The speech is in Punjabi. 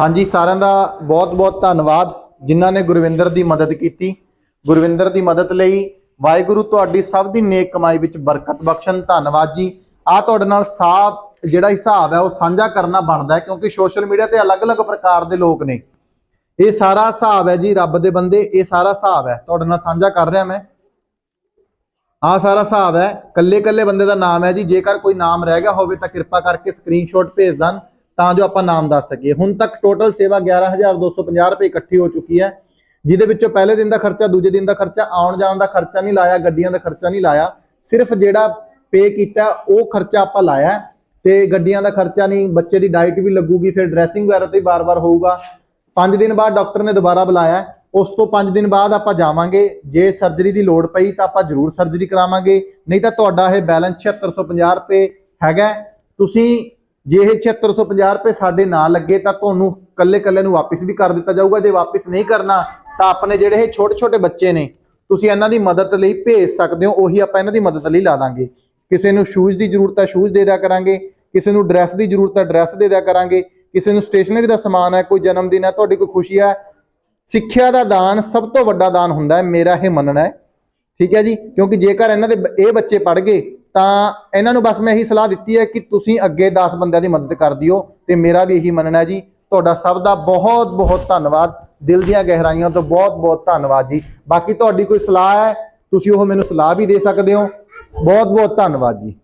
ਹਾਂਜੀ, ਸਾਰਿਆਂ ਦਾ ਬਹੁਤ-ਬਹੁਤ ਧੰਨਵਾਦ ਜਿਨ੍ਹਾਂ ਨੇ ਗੁਰਵਿੰਦਰ ਦੀ ਮਦਦ ਕੀਤੀ। ਗੁਰਵਿੰਦਰ ਦੀ ਮਦਦ ਲਈ ਵਾਹਿਗੁਰੂ ਤੁਹਾਡੀ ਸਭ ਦੀ ਨੇਕ ਕਮਾਈ ਵਿੱਚ ਬਰਕਤ ਬਖਸ਼ਣ। ਧੰਨਵਾਦ ਜੀ। ਆ ਤੁਹਾਡੇ ਨਾਲ ਸਾਫ਼ ਜਿਹੜਾ ਹਿਸਾਬ ਹੈ ਉਹ ਸਾਂਝਾ ਕਰਨਾ ਬਣਦਾ ਹੈ ਕਿਉਂਕਿ ਸੋਸ਼ਲ ਮੀਡੀਆ ਤੇ ਅਲੱਗ-ਅਲੱਗ ਪ੍ਰਕਾਰ ਦੇ ਲੋਕ ਨੇ। ਇਹ ਸਾਰਾ ਹਿਸਾਬ ਹੈ ਜੀ, ਰੱਬ ਦੇ ਬੰਦੇ, ਇਹ ਸਾਰਾ ਹਿਸਾਬ ਹੈ। ਤੁਹਾਡੇ ਨਾਲ ਸਾਂਝਾ ਕਰ ਰਿਹਾ ਮੈਂ। ਆ ਸਾਰਾ ਹਿਸਾਬ ਹੈ। ਕੱਲੇ ਕੱਲੇ ਬੰਦੇ ਦਾ ਨਾਮ ਹੈ ਜੀ। ਜੇਕਰ ਕੋਈ ਨਾਮ ਰਹਿ ਗਿਆ ਹੋਵੇ ਤਾਂ ਕਿਰਪਾ ਕਰਕੇ ਸਕਰੀਨਸ਼ਾਟ ਭੇਜ ਦੇਣ ਤਾਂ ਜੋ ਆਪਾਂ ਨਾਮ ਦੱਸ ਸਕੀਏ। ਹੁਣ ਤੱਕ ਟੋਟਲ ਸੇਵਾ 11250 ਰੁਪਏ ਇਕੱਠੀ ਹੋ ਚੁੱਕੀ ਹੈ, ਜਿਹਦੇ ਵਿੱਚੋਂ ਪਹਿਲੇ ਦਿਨ ਦਾ ਖਰਚਾ, ਦੂਜੇ ਦਿਨ ਦਾ ਖਰਚਾ, ਆਉਣ ਜਾਣ ਦਾ ਖਰਚਾ ਨਹੀਂ ਲਾਇਆ, ਗੱਡੀਆਂ ਦਾ ਖਰਚਾ ਨਹੀਂ ਲਾਇਆ। ਸਿਰਫ ਜਿਹੜਾ ਪੇ ਕੀਤਾ, ਉਹ ਖਰਚਾ ਆਪਾਂ ਲਾਇਆ ਹੈ। ਤੇ ਗੱਡੀਆਂ ਦਾ ਖਰਚਾ ਨਹੀਂ, ਬੱਚੇ ਦੀ ਡਾਈਟ ਵੀ ਲੱਗੂਗੀ, ਫਿਰ ਡਰੈਸਿੰਗ ਵਗੈਰਾ ਤੇ ਬਾਰ-ਬਾਰ ਹੋਊਗਾ। 5 ਦਿਨ ਬਾਅਦ ਡਾਕਟਰ ਨੇ ਦੁਬਾਰਾ ਬੁਲਾਇਆ ਉਸ ਤੋਂ 5 ਦਿਨ ਬਾਅਦ ਆਪਾਂ ਜਾਵਾਂਗੇ। ਜੇ ਸਰਜਰੀ ਦੀ ਲੋੜ ਪਈ ਤਾਂ ਆਪਾਂ ਜ਼ਰੂਰ ਸਰਜਰੀ ਕਰਾਵਾਂਗੇ। ਨਹੀਂ ਤਾਂ ਤੁਹਾਡਾ ਇਹ ਬੈਲੈਂਸ 7650 ਰੁਪਏ ਹੈਗਾ ਤੁਸੀਂ ਜੇ ਇਹ 7650 ਰੁਪਏ ਸਾਡੇ ਨਾਲ ਲੱਗੇ ਤਾਂ ਤੁਹਾਨੂੰ ਕੱਲੇ ਕੱਲੇ ਨੂੰ ਵਾਪਸ ਵੀ ਕਰ ਦਿੱਤਾ ਜਾਊਗਾ। ਜੇ ਵਾਪਸ ਨਹੀਂ ਕਰਨਾ, ਤਾਂ ਆਪਣੇ ਜਿਹੜੇ ਇਹ ਛੋਟੇ ਛੋਟੇ ਬੱਚੇ ਨੇ, ਤੁਸੀਂ ਇਹਨਾਂ ਦੀ ਮਦਦ ਲਈ ਭੇਜ ਸਕਦੇ ਹੋ, ਉਹੀ ਆਪਾਂ ਇਹਨਾਂ ਦੀ ਮਦਦ ਲਈ ਲਾ ਦਾਂਗੇ। ਕਿਸੇ ਨੂੰ ਸ਼ੂਜ਼ ਦੀ ਜ਼ਰੂਰਤ ਹੈ ਸ਼ੂਜ਼ ਦੇ ਦਿਆ ਕਰਾਂਗੇ। ਕਿਸੇ ਨੂੰ ਡਰੈਸ ਦੀ ਜ਼ਰੂਰਤ ਹੈ ਡਰੈਸ ਦੇ ਦਿਆ ਕਰਾਂਗੇ। ਕਿਸੇ ਨੂੰ ਸਟੇਸ਼ਨਰੀ ਦਾ ਸਮਾਨ ਹੈ, ਕੋਈ ਜਨਮ ਦਿਨ ਹੈ, ਤੁਹਾਡੀ ਕੋਈ ਖੁਸ਼ੀ ਹੈ। ਸਿੱਖਿਆ ਦਾ ਦਾਨ ਸਭ ਤੋਂ ਵੱਡਾ ਦਾਨ ਹੁੰਦਾ ਹੈ, ਮੇਰਾ ਇਹ ਮੰਨਣਾ ਹੈ। ਠੀਕ ਹੈ ਜੀ? ਕਿਉਂਕਿ ਜੇਕਰ ਇਹਨਾਂ ਦੇ ਇਹ ਬੱਚੇ ਪੜ ਗਏ ਤਾਂ ਇਹਨਾਂ ਨੂੰ ਬਸ ਮੈਂ ਇਹੀ ਸਲਾਹ ਦਿੱਤੀ ਹੈ ਕਿ ਤੁਸੀਂ ਅੱਗੇ 10 ਬੰਦਿਆਂ ਦੀ ਮਦਦ ਕਰ ਦਿਓ ਤੇ ਮੇਰਾ ਵੀ ਇਹੀ ਮੰਨਣਾ ਹੈ ਜੀ। ਤੁਹਾਡਾ ਸਭ ਦਾ ਬਹੁਤ ਬਹੁਤ ਧੰਨਵਾਦ। ਦਿਲ ਦੀਆਂ ਗਹਿਰਾਈਆਂ ਤੋਂ ਬਹੁਤ ਬਹੁਤ ਧੰਨਵਾਦ ਜੀ। ਬਾਕੀ ਤੁਹਾਡੀ ਕੋਈ ਸਲਾਹ ਹੈ, ਤੁਸੀਂ ਉਹ ਮੈਨੂੰ ਸਲਾਹ ਵੀ ਦੇ ਸਕਦੇ ਹੋ। ਬਹੁਤ ਬਹੁਤ ਧੰਨਵਾਦ ਜੀ।